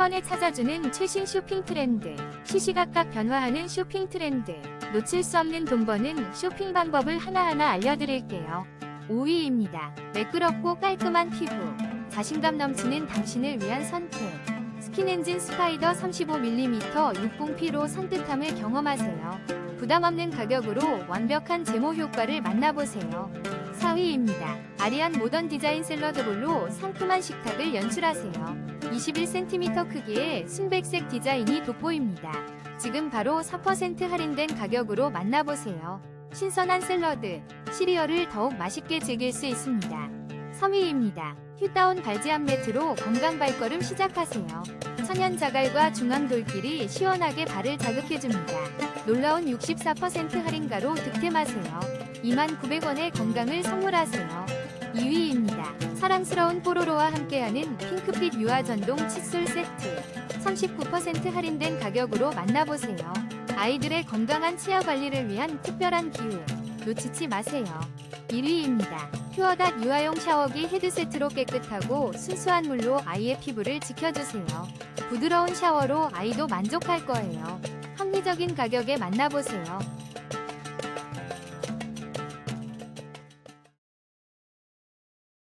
번에 찾아주는 최신 쇼핑 트렌드. 시시각각 변화하는 쇼핑 트렌드. 놓칠 수 없는 돈 버는 쇼핑 방법을 하나하나 알려드릴게요. 5위입니다. 매끄럽고 깔끔한 피부. 자신감 넘치는 당신을 위한 선택. 스킨엔진 스파이더 35mm 60P로 산뜻함을 경험하세요. 부담 없는 가격으로 완벽한 제모 효과를 만나보세요. 4위입니다. 아리안 모던 디자인 샐러드 볼로 상큼한 식탁을 연출하세요. 21cm 크기의 순백색 디자인이 돋보입니다. 지금 바로 4% 할인된 가격으로 만나보세요. 신선한 샐러드, 시리얼을 더욱 맛있게 즐길 수 있습니다. 3위입니다. 휴다운 발지압 매트로 건강 발걸음 시작하세요. 천연 자갈과 중앙 돌길이 시원하게 발을 자극해줍니다. 놀라운 64% 할인가로 득템하세요. 29,900원의 건강을 선물하세요. 2위입니다. 사랑스러운 뽀로로와 함께하는 핑크빛 유화 전동 칫솔 세트. 39% 할인된 가격으로 만나보세요. 아이들의 건강한 치아 관리를 위한 특별한 기회. 놓치지 마세요. 1위입니다. 퓨어닷 유아용 샤워기 헤드세트로 깨끗하고 순수한 물로 아이의 피부를 지켜주세요. 부드러운 샤워로 아이도 만족할 거예요. 합리적인 가격에 만나보세요.